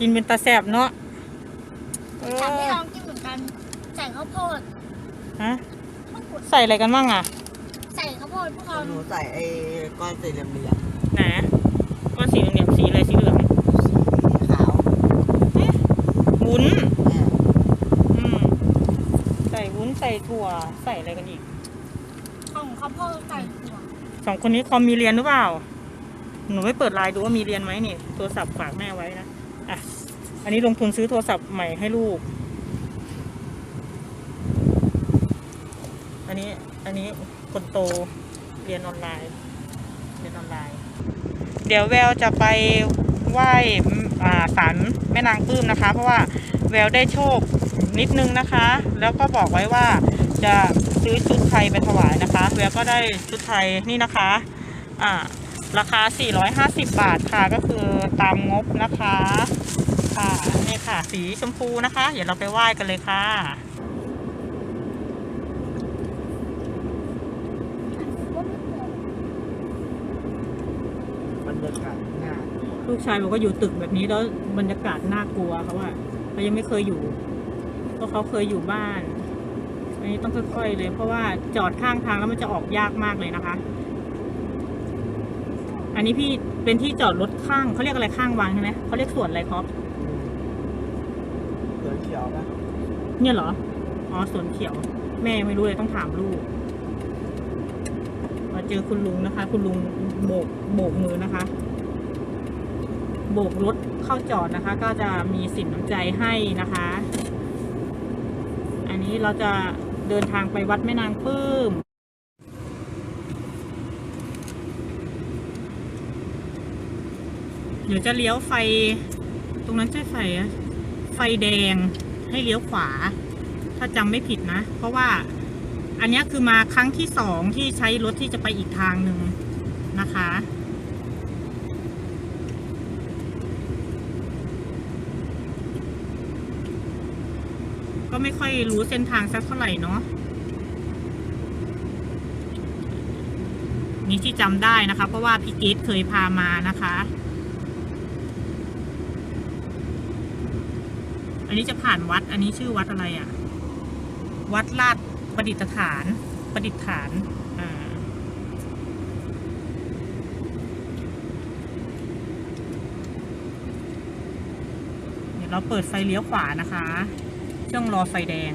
กินเป็นตาแสบเนาะเออยากให้อลองกินเหมือนกัน ใส่ข้าวโพดฮะใส่อะไรกันบ้างอะ ใส่ข้าวโพดพวกเราหนูใส่ไอ้ก้อนสี่เหลี่ยมไหนก้อนสีเหลืองๆสีอะไรสีเหลืองๆขาววุ้น อ่าอืม ใส่วุ้นใส่ถั่ว ใส่อะไรกันอีก ของข้าวโพดใส่ถั่วสองคนนี้คอมมีเรียนหรือเปล่า หนูไม่เปิดไลน์ดูว่ามีเรียนไหมนี่ โทรศัพท์ฝากแม่ไว้นะอะอั นนี้ลงทุนซื้อโทรศัพท์ใหม่ให้ลูก อันนี้อันนี้คนโตเรียนออนไลน์เรียนออนไลน์ เดี๋ยวแววจะไปไหว้อ่าศาลแม่นางปื้มนะคะ เพราะว่าแววได้โชคนิดนึงนะคะ แล้วก็บอกไว้ว่าจะซื้อชุดไทยไปถวายนะคะ แววก็ได้ชุดไทยนี่นะคะอ่าราคา 450 บาทค่ะ ก็คือตามงบนะคะ ค่ะนี่ค่ะ สีชมพูนะคะ เดี๋ยวเราไปไหว้กันเลยค่ะบรรยากาศง่ายลูกชายบอกว่าอยู่ตึกแบบนี้แล้วบรรยากาศน่ากลัวเขาว่าเขายังไม่เคยอยู่เพราะเขาเคยอยู่บ้านอันนี้ต้องค่อยๆเลย เพราะว่าจอดข้างทางแล้วมันจะออกยากมากเลยนะคะ อันนี้พี่เป็นที่จอดรถข้างเขาเรียกอะไรข้างวางใช่ไหมเขาเรียกสวนอะไรครับเหลืองเขียวนะเนี่ยเหรอ อ๋อสวนเขียว แม่ไม่รู้เลยต้องถามลูก มาเจอคุณลุงนะคะ คุณลุงโบกโบกมือนะคะ โบกรถเข้าจอดนะคะ ก็จะมีสินน้ำใจให้นะคะ อันนี้เราจะเดินทางไปวัดแม่นางปลื้มเดี๋ยวจะเลี้ยวไฟ ตรงนั้นใช่ไฟอะ ฟแดงให้เลี้ยวขวา ถ้าจำไม่ผิดนะ เพราะว่าอันนี้คือมาครั้งที่สองที่ใช้รถที่จะไปอีกทางหนึ่งนะคะ ก็ไม่ค่อยรู้เส้นทางสักเท่าไหร่เนาะนี่ที่จำได้นะคะ เพราะว่าพี่เกดเคยพามานะคะ อันนี้จะผ่านวัด อันนี้ชื่อวัดอะไรอะ่ะ วัดลาดประดิษฐาน ประดิษฐานเดี๋ยวเราเปิดไฟเลี้ยวขวานะคะ ช่วงรอไฟแดง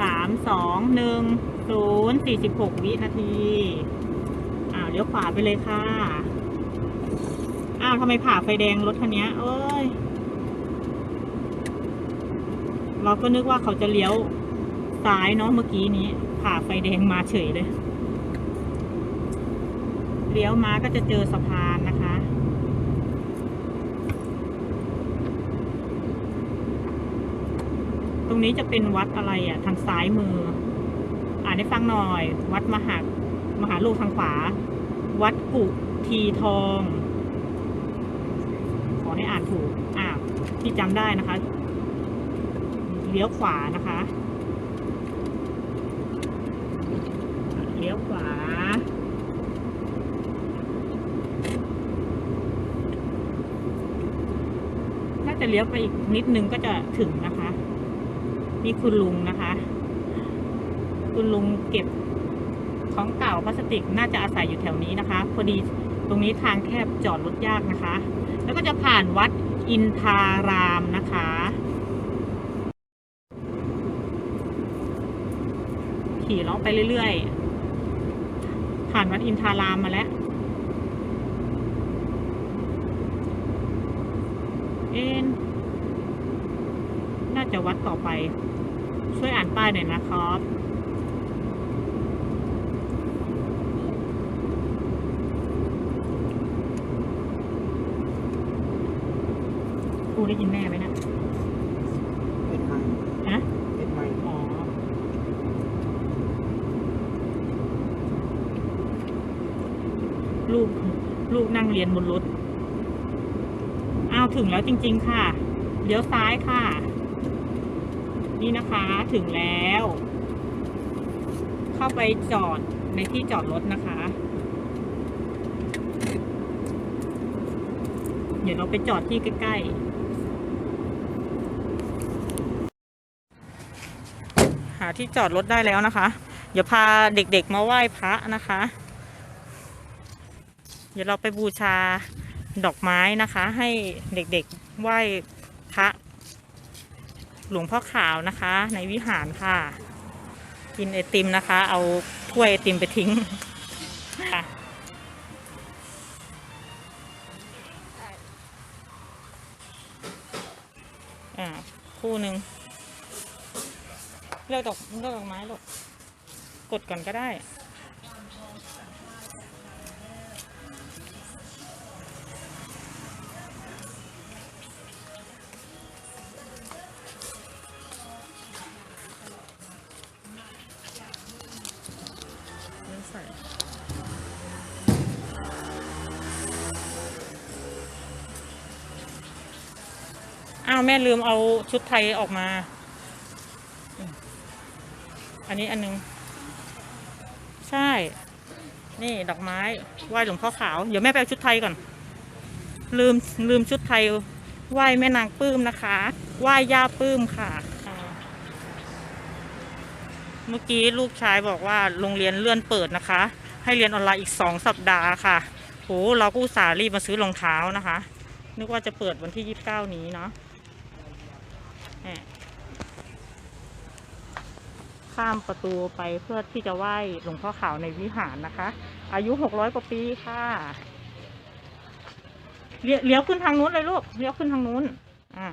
สามสองหนึ่งศูนย์สี่สิบหกวินาทีอ้าวเลี้ยวขวาไปเลยค่ะ อ้าวทำไมผ่าไฟแดงรถคันนี้เอ้ย เราก็นึกว่าเขาจะเลี้ยวซ้ายเนาะเมื่อกี้นี้ ผ่าไฟแดงมาเฉยเลย เลี้ยวมาก็จะเจอสะพานนะคะตรงนี้จะเป็นวัดอะไรอะ ทางซ้ายมือ อ่านให้ฟังหน่อย วัดมหามหาลูกทางขวา วัดกุทีทอง ให้อ่านถูกอ่าที่จำได้นะคะ เลี้ยวขวานะคะ เลี้ยวขวา น่าจะเลี้ยวไปอีกนิดนึงก็จะถึงนะคะ นี่คุณลุงนะคะ คุณลุงเก็บของเก่าพลาสติกน่าจะอาศัยอยู่แถวนี้นะคะ พอดีตรงนี้ทางแคบจอดรถยากนะคะ แล้วก็จะผ่านวัดอินทารามนะคะ ขี่ล้อไปเรื่อยๆ ผ่านวัดอินทารามมาแล้ว เอ็นน่าจะวัดต่อไป ช่วยอ่านป้ายหน่อยนะครับ ครูได้ยินแม่ไหมนะเป็นไม้ฮะเป็นไม้อ๋อลูกลูกนั่งเรียนบนรถอ้าวถึงแล้วจริง ๆ ค่ะเลี้ยวซ้ายค่ะ นี่นะคะถึงแล้ว เข้าไปจอดในที่จอดรถนะคะ เดี๋ยวเราไปจอดที่ใกล้ ๆ หา ที่จอดรถได้แล้วนะคะ เดี๋ยวพาเด็กๆมาไหว้พระนะคะ เดี๋ยวเราไปบูชาดอกไม้นะคะ ให้เด็กๆไหว้พระหลวงพ่อขาวนะคะ ในวิหารค่ะ กินไอติมนะคะ เอาถ้วยไอติมไปทิ้งค่ะอ่าคู่หนึ่ง เลือกดอกเลือกดอกไม้ลูกกดก่อนก็ได้ อ้าว แม่ลืมเอาชุดไทยออกมา อันนี้อันนึง ใช่ นี่ดอกไม้ไหว้หลวงพ่อขาว เดี๋ยวแม่ไปชุดไทยก่อน ลืมลืมชุดไทยไหว้แม่นางปื้มนะคะไหว้ย่าปื้มค่ะ เมื่อกี้ลูกชายบอกว่าโรงเรียนเลื่อนเปิดนะคะ ให้เรียนออนไลน์อีกสองสัปดาห์ค่ะโหเราก็อุตส่าห์รีบมาซื้อรองเท้านะคะ นึกว่าจะเปิดวันที่ยี่สิบเก้านี้เนาะ ข้ามประตูไปเพื่อที่จะไหว้หลวงพ่อขาวในวิหารนะคะ อายุหกร้อยกว่าปีค่ะเลี้ยวขึ้นทางนู้นเลยลูกเลี้ยวขึ้นทางนู้น อ่า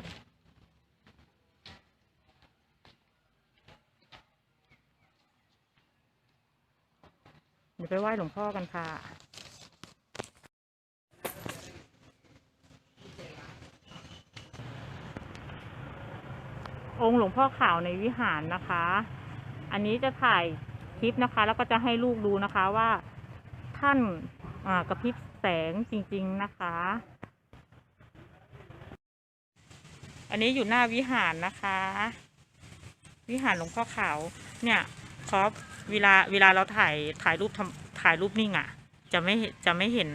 เดี๋ยวไปไหว้หลวงพ่อกันค่ะองค์หลวงพ่อขาวในวิหารนะคะ อันนี้จะถ่ายคลิปนะคะ แล้วก็จะให้ลูกดูนะคะว่าท่านอ่ากระพริบแสงจริง ๆนะคะ อันนี้อยู่หน้าวิหารนะคะ วิหารหลวงพ่อขาว เนี่ยครอบเวลาเวลาเราถ่ายถ่ายรูปทำถ่ายรูปนิ่งอะ่ะ จะไม่จะไม่เห็น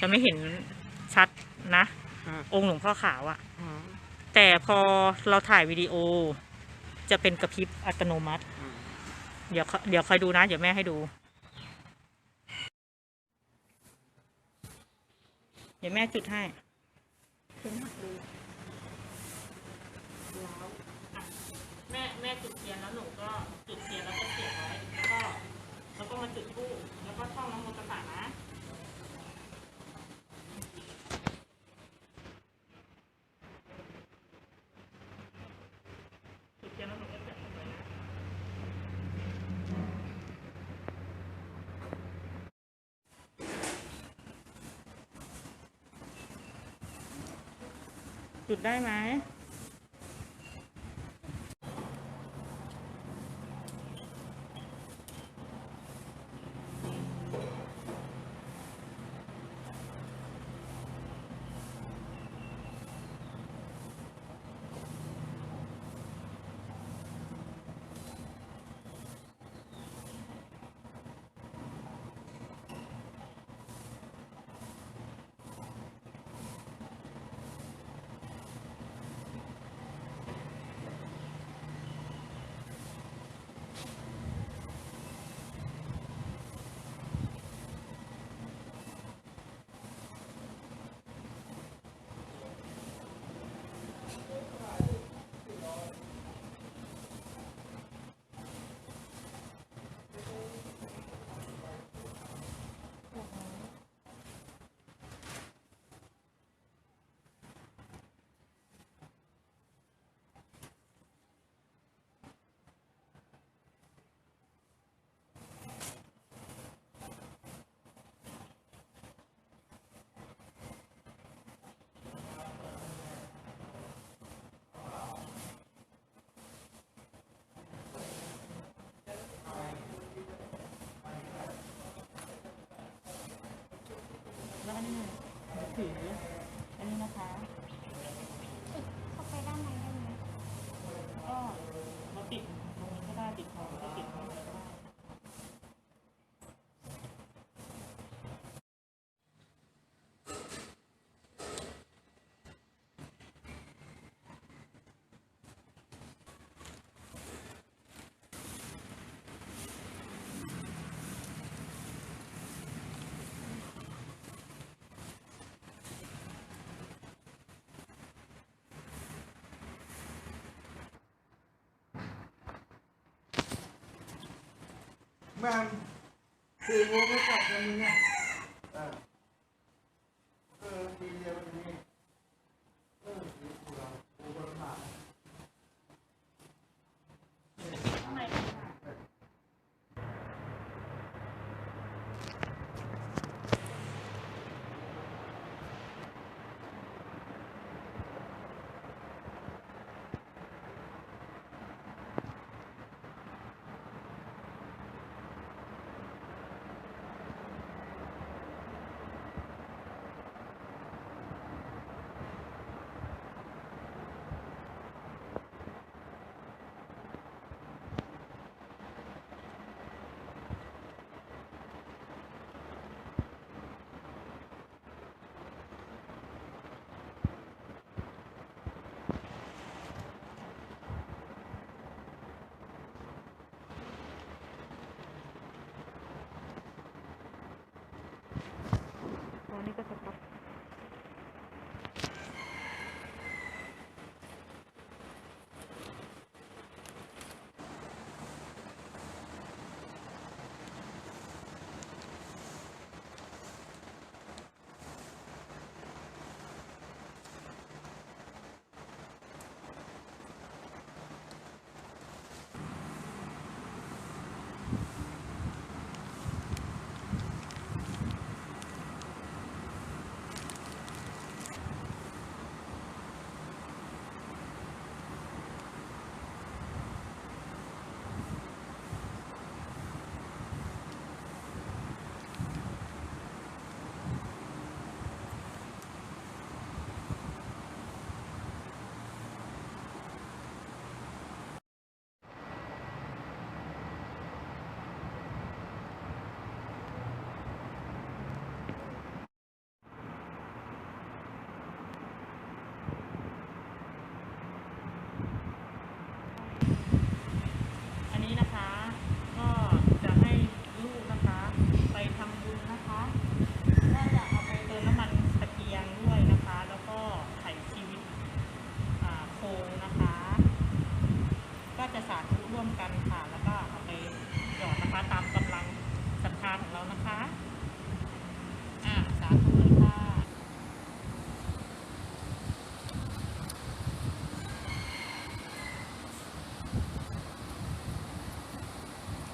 จะไม่เห็นชัดนะ องค์หลวงพ่อขาวอะ่ะแต่พอเราถ่ายวิดีโอจะเป็นกระพริบอัตโนมัติ เดี๋ยวเดี๋ยวคอยดูนะ เดี๋ยวแม่ให้ดู เดี๋ยวแม่จุดให้แม่แม่จุดเทียนแล้วหนูก็จุดเทียนแล้วก็เสียบไว้แล้วก็แล้วก็มาจุดธูปแล้วก็ท่องน้ำมนต์ประสานะ จุดเทียนแล้วหนูก็เสียบไว้นะ จุดได้ไหม แล้วอันนี้ ถืออันนี้นะคะ เข้าไปด้านในได้ไหม ก็เราติดตรงนี้ก็ได้ติดของก็ติดของก็ได้ แม่งคืองูไม่กลับกันเนี่ยเออเออทีเดียวมันนี่เออสีกูเรากูบนผ่า ตอ อันนี้นะคะ ก็จะให้ลูกนะคะ ไปทำบุญนะคะก็จะเอาไปเติมน้ำมันตะเกียงด้วยนะคะ แล้วก็ไถ่ชีวิตอ่าโคนะคะ ก็จะสาธุร่วมกันค่ะ แล้วก็เอาไปหยอดนะคะตามกำลังศรัทธาของเรานะคะ อ่าสาธุเลยค่ะ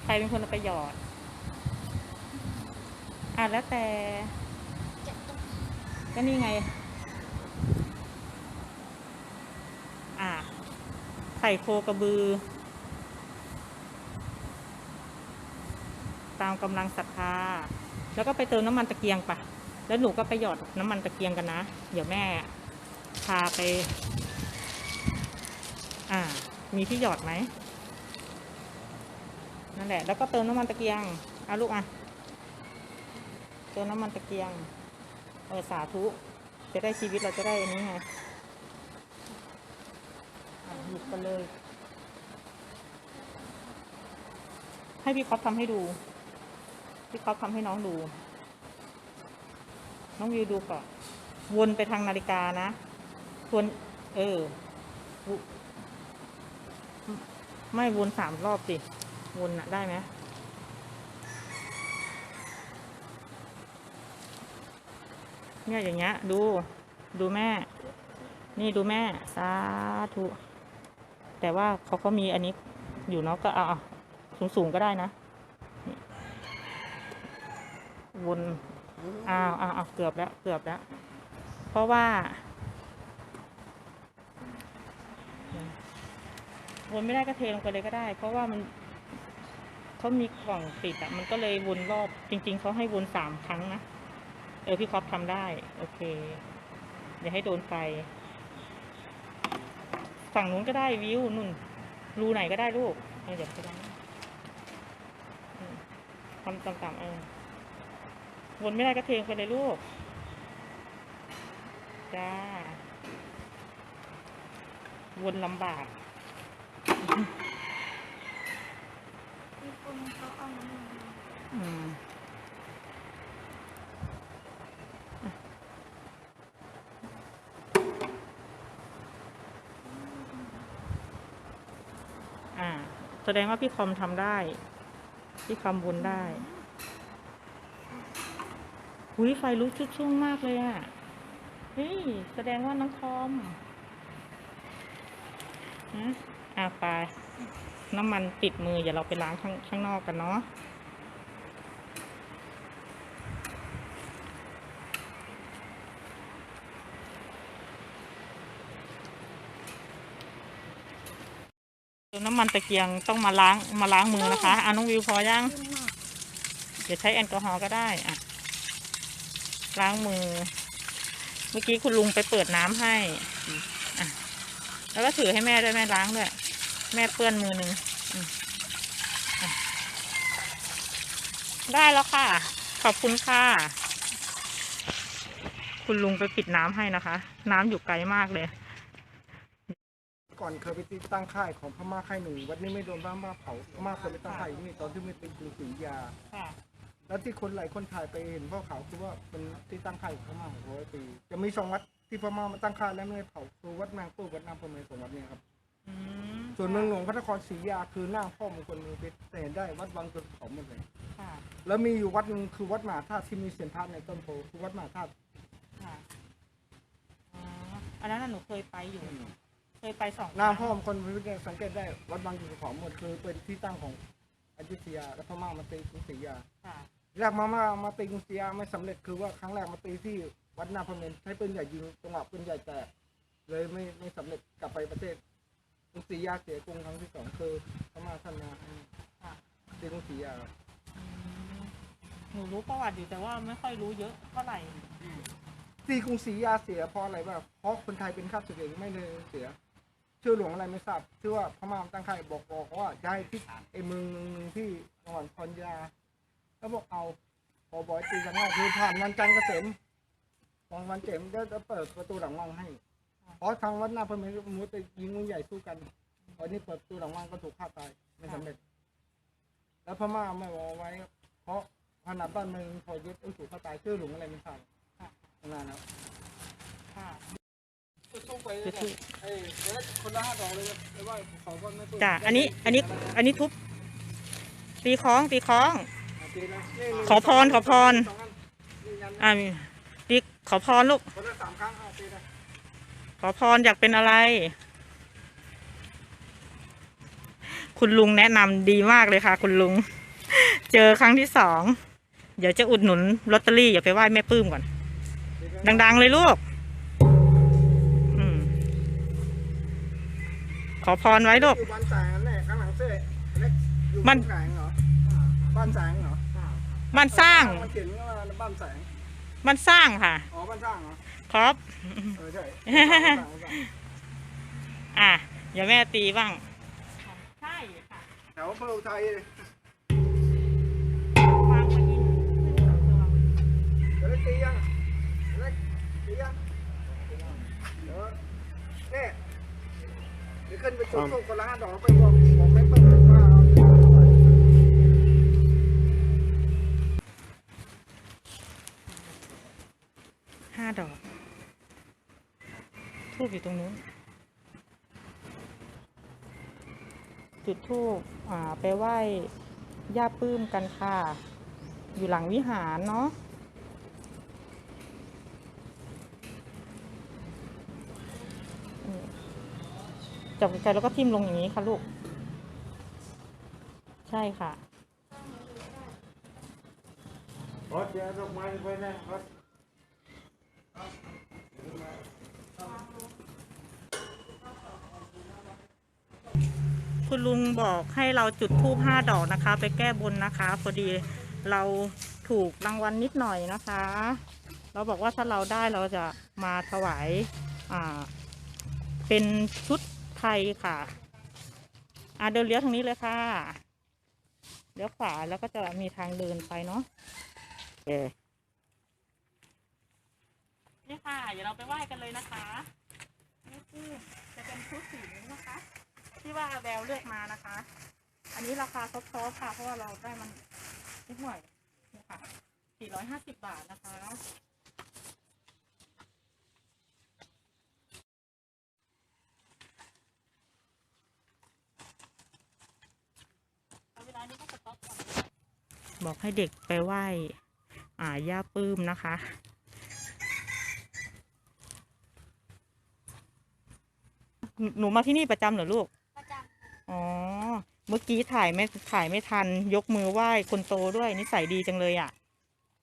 ใค รเป็นคนเอาไปหยอด อ่าแล้วแต่ก็นี่ไง อ่าไข่โคกระบือ ตามกำลังศรัทธา แล้วก็ไปเติมน้ำมันตะเกียงปะแล้วหนูก็ไปหยอดน้ำมันตะเกียงกันนะ เดี๋ยวแม่พาไป อ่า มีที่หยอดไหม นั่นแหละ แล้วก็เติมน้ำมันตะเกียงเอาลูกอะ เติมน้ำมันตะเกียง เออสาธุ จะได้ชีวิตเราจะได้อันนี้ไงหยิบกันเลย ให้พี่คอปทำให้ดู พี่คอปทำให้น้องดู น้องวิวดูก่อน วนไปทางนาฬิกานะวน เออ ไม่วนสามรอบสิ วนอะได้ไหมเนี่ยอย่างเงี้ย ดู ดูแม่ นี่ดูแม่ สาธุ แต่ว่าเขาก็มีอันนี้อยู่เนาะก็เอาสูงสูงๆก็ได้นะ วนอ้าวอ้าวเกือบแล้ว เกือบแล้ว เพราะว่าวนไม่ได้ก็เทลงไปเลยก็ได้ เพราะว่ามัน เขามีกล่องปิดอะมันก็เลยวนรอบ จริง ๆเขาให้วนสามครั้งนะ เออ พี่คอปทำได้ โอเคอย่าให้โดนไฟ ฝั่งนู้นก็ได้วิวนุ่น รูไหนก็ได้ลูกเออเดี๋ยวไปล้าทำต่ำๆเออ วนไม่ได้ก็เทงไปเลยลูก จ้า วนลำบาก มีคนเขาเอาน้ำมันมาอืมอ่า แสดงว่าพี่คอมทำได้ พี่ที่คำบนได้หุยไฟลุกชุดช่วงมากเลยอะเฮ้ย แสดงว่าน้องคอมฮะอะไป น้ำมันติดมือ อย่าเราไปล้างข้างข้างนอกกันเนาะน้ำมันตะเกียงต้องมาล้างมาล้างมือนะคะอะน้องวิวพอยังขึ้นมากเดี๋ยวใช้แอลกอฮอล์ก็ได้อะล้างมือ เมื่อกี้คุณลุงไปเปิดน้ำให้อะแล้วก็ถือให้แม่ด้วยแม่ล้างด้วย แม่เปื้อนมือหนึ่งอืมอะได้แล้วค่ะ ขอบคุณค่ะ คุณลุงไปปิดน้ำให้นะคะ น้ำอยู่ไกลมากเลย ก่อนเคยไปติดตั้งค่ายของพม่าค่ายหนึ่งวัดนี้ไม่โดนพม่าเผาพม่าเคยไปตั้งค่ายอยู่นี่ตอนที่ไม่เป็นกรุงศรีอยุธยาค่ะแล้วที่คนหลายคนถ่ายไปเห็นพ่อเขาคือว่าเป็นที่ตั้งค่ายของพม่าร้อยปี จะมีสองวัดที่พม่ามาตั้งค่ายแล้วไม่ได้เผาคือวัดนางปื้อวัดนางประเมศสองวัดนี้ครับอืม ส่วนเมืองหลวงพระนครศรีอยุธยาคือหน้าพ่อมงคลเมืองเพชรแต่เห็นได้วัดวังจนเผาหมดเลย ค่ะ แล้วมีอยู่วัดหนึงคือวัดมหาธาตุที่มีเสียนพระในต้นโพคือวัดมหาธาตุค่ะอ๋ออันนั้นน่ะหนูเคยไปอยู่ เคยไปสองหน้าครั้งพ่อมงคลเมืองเพชรเนี่ยสังเกตได้วัดวังจนเผาหมดคือเป็นที่ตั้งของอยุธยาและพม่ามาตีกรุงศรีอยุธยาค่ะ แรกมามามาตีกรุงศรีอยุธยาไม่สำเร็จคือว่าครั้งแรกมาตีที่วัดนาพระเมนใช้ปืนใหญ่ยิงจังหวะปืนใหญ่แตกเลยไม่ไม่สำเร็จกลับไปประเทศ กรุงศรีอยุธยาเสียกรุงครั้งที่สองคือพม่าท่านมาให้ค่ะตีกรุงศรีอยุธยาอืมหนูรู้ประวัติอยู่แต่ว่าไม่ค่อยรู้เยอะเท่าไหร่ตีกรุงศรีอยุธยาเสียเพราะอะไรบ้างเพราะคนไทยเป็นข้าศึกเองไม่ได้เสียชื่อหลวงอะไรไม่ทราบชื่อว่าพม่าตั้งค่ายบอกบอกว่าจะให้ที่ไอ้เมืองหนึ่งที่จังหวัดพรยา แล้วบอกเอาพอบอยตีกันง่ายคือผ่านวันจันทร์เกษมวันวันเจ็มเดี๋ยวจะเปิดประตูหลังวังให้ เพราะทางวัดหน้าพระเมรุมูจะยิงงูใหญ่สู้กันตอนนี้เปิดประตูหลังวังก็ถูกฆ่าตายไม่สำเร็จ แล้วพม่าไม่เอาไว้ เพราะขนาดบ้านเมืองพอยึดต้องถูกฆ่าตายชื่อหลวงอะไรไม่ทราบนานแล้วค่ะสู้ไปจะสู้เอ้ยเดี๋ยวคนละห้าดอกเลยไม่ว่าเขาก็ไม่สู้จ้ะอันนี้อันนี้อันนี้ทุบตีคล้องตีคล้องตีนะนี่นี่ขอพรขอพรสงอันนี่ยันอ่ามีตีขอพรลูกคนละสามครั้งอะตีนะ ขอพรอยากเป็นอะไร คุณลุงแนะนำดีมากเลยค่ะ คุณลุง เจอครั้งที่สอง เดี๋ยวจะอุดหนุนลอตเตอรี่อย่าไปไหว้แม่ปื้มก่อนตีนะดัง ๆ เลยลูกอืมขอพรไว้ลูก อยู่บ้านแสงนั่นแหละข้างหลังเสื้อเล็กอยู่มับ้านนแสงเหรอบ้านแสงเหรอมันสร้างมันเขียนว่าบ้านแสง มันสร้างค่ะ อ๋อ บ้านสร้างเหรอ ครับเออใช่อะเดี๋ยวแม่ตีบ้าง ใช่ค่ะแถวอำเภออุทัยเลยวางมายินเดี๋ยวเล็กตียังเล็กตียังเดี๋ยวเนี่ยเดี๋ยวขึ้นไปจุดทูบคนละห้าดอกไปบอกบอกไม่เปิดว่าเอาเท่าไหร่ห้าดอก ทูบอยู่ตรงนู้น จุดทูบไปไหว้ย่าปื้มกันค่ะ อยู่หลังวิหารเนาะจับใจแล้วก็ทิ่มลงอย่างนี้ค่ะลูก ใช่ค่ะรถเดี๋ยวดอกไม้ไปนะรถ คุณลุงบอกให้เราจุดธูปห้าดอกนะคะ ไปแก้บนนะคะ พอดีเราถูกรางวัลนิดหน่อยนะคะ เราบอกว่าถ้าเราได้เราจะมาถวายอ่าเป็นชุดไทยค่ะอ่าเดินเลี้ยวทางนี้เลยค่ะเลี้ยวขวาแล้วก็จะมีทางเดินไปเนาะเอนี่ค่ะ เดี๋ยวเราไปไหว้กันเลยนะคะนี่คือจะเป็นชุดสีนี้นะคะ ที่ว่าแววเลือกมานะคะ อันนี้ราคาซอฟๆค่ะ เพราะว่าเราได้มันนิดหน่อยนี่ค่ะ450 บาทนะคะเอาเวลานี้ก็สต็อปก่อนบอกให้เด็กไปไหว้อ่าย่าปื้มนะคะหนูมาที่นี่ประจำเหรอลูก อ๋อ เมื่อกี้ถ่ายไม่ถ่ายไม่ทัน ยกมือไหว้คนโตด้วย นิสัยดีจังเลยอะ่ะ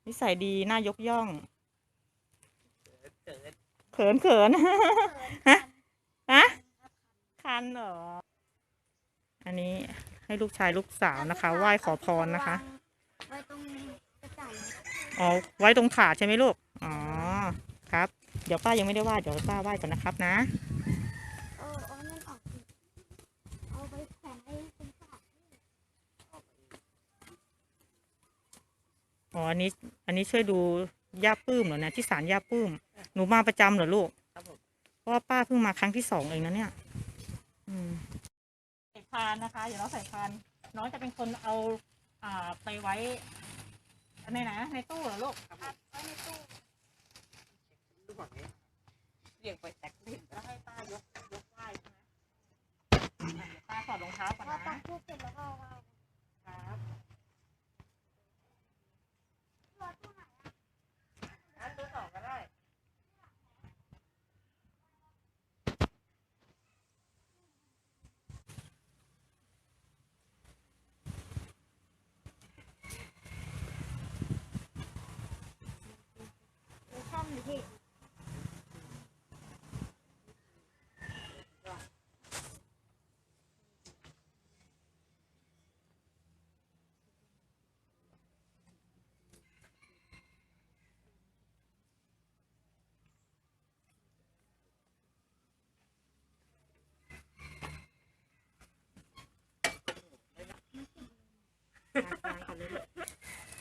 นิสัยดีน่ายกย่อง เขินเขินำฮะฮะคันเหรอ อันนี้ให้ลูกชายลูกสาวนะคะ ไหว้ขอพรนะคะ ไว้ตรงกระจายอ๋อ ไว้ตรงถาดใช่ไหมลูก อ๋อ ครับ เดี๋ยวป้ายังไม่ได้ไหว้เดี๋ยวป้าไหว้ก่อนนะครับนะ เออเอานั่นออกสิเอาไปแขวนให้เป็นฝา อ๋ออันนี้อันนี้ช่วยดูย่าปื้มเหรอเนี่ยที่ศาลย่าปื้ม หนูมาประจำเหรอลูกครับผม เพราะว่าป้าเพิ่งมาครั้งที่สองเองนะเนี่ยอืมใส่พานนะคะอย่าน้องใส่พานน้องจะเป็นคนเอาอ่าไปไว้ในไหนนะในตู้เหรอลูกไว้ในตู้ดูก่อนนี้เรียงไปแตกลิ้นแล้วให้ป้ายกยกไหว้ใช่ไหมอะเดี๋ยวป้าถอดรองเท้าก่อนพอปันะกทูบเสร็จแล้วก็เอาไว้ ครับ รอตู้ไหนอะ อันตัวสองก็ได้ หรือช่องหรือที่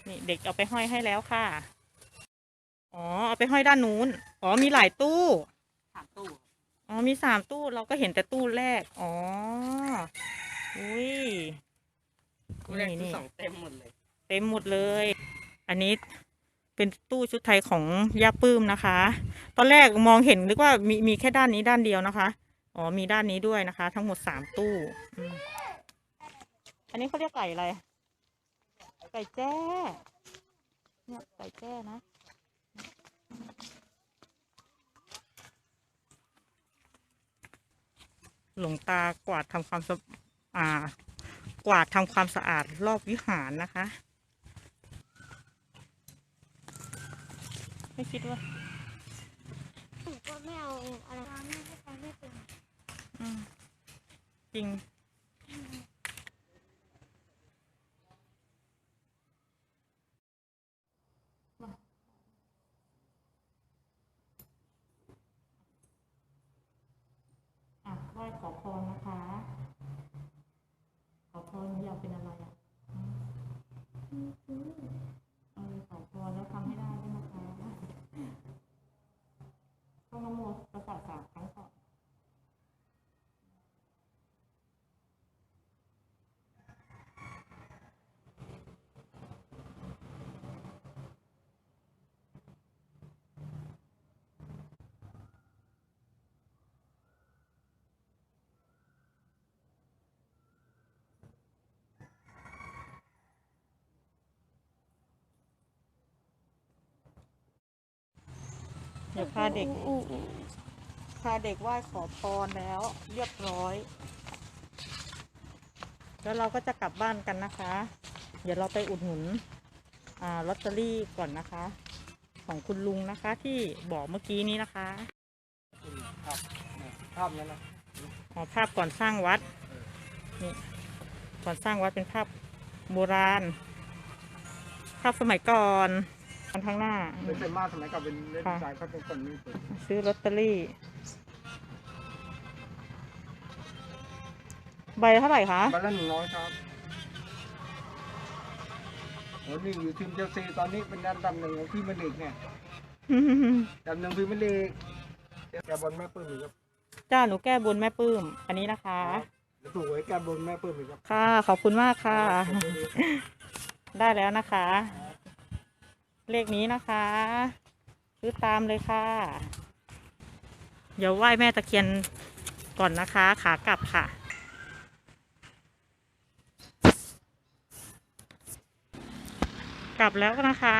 นี่เด็กเอาไปห้อยให้แล้วค่ะ อ๋อ เอาไปห้อยด้านนู้น อ๋อ มีหลายตู้สามตู้ อ๋อ มีสามตู้ เราก็เห็นแต่ตู้แรก อ๋อ อุ้ยตู้แรกนี่ตู้นี่สองเต็มหมดเลย เต็มหมดเลย อันนี้เป็นตู้ชุดไทยของย่าปื้มนะคะ ตอนแรกมองเห็นนึกว่ามีมีแค่ด้านนี้ด้านเดียวนะคะ อ๋อ มีด้านนี้ด้วยนะคะ ทั้งหมดสามตู้อืมอันนี้เขาเรียกไก่อะไร ไก่แจ้ เนี่ยไก่แจ้นะ หลวงตากวาดทำความสะอ่ากวาดทำความสะอาดรอบวิหารนะคะ ไม่คิดว่าหนูก็ไม่เอาอะไรไม่ให้ใครไม่เป็นอืมจริง อะไหว้ขอพรนะคะ ขอพรอยากเป็นอะไรอะ อืมเออขอพรแล้วทำให้ได้ด้วยนะคะต้องนโมตัสสะสามครั้งก่อน เดี๋ยวพาเด็กพาเด็กไหว้ขอพรแล้ว เรียบร้อย แล้วเราก็จะกลับบ้านกันนะคะ เดี๋ยวเราไปอุดหนุนลอตเตอรี่ก่อนนะคะ ของคุณลุงนะคะที่บอกเมื่อกี้นี้นะคะครับเนี่ยภาพนั้นนะอ๋อภาพก่อนสร้างวัดนี่ก่อนสร้างวัดเป็นภาพโบราณ ภาพสมัยก่อน ตอนข้างหน้า เป็นเซนมาสมัยก่อนเป็นเล่นค่ะสายพระเป็นคนนี้เปิดซื้อลอตเตอรี่ ใบละเท่าไหร่คะบัลละหนึ่งร้อยครับโอ้นี่อยู่ทีมเชลซีตอนนี้เป็นอันดับหนึ่งของพรีเมียร์ลีกเนี่ยอันดับหนึ่งพรีเมียร์ลีกแกบอลแม่ปื้มอีกครับจ้าหนูแก้บนแม่ปื้ม อันนี้นะคะแล้วถูกไว้แกบนแม่ปื้มอีกครับ ค่ะ ขอบคุณมากค่ะขอบคุณดีได้แล้วนะคะ เลขนี้นะคะ ซื้อตามเลยค่ะ เดี๋ยวไหว้แม่ตะเคียนก่อนนะคะ ขากลับค่ะ กลับแล้วนะคะ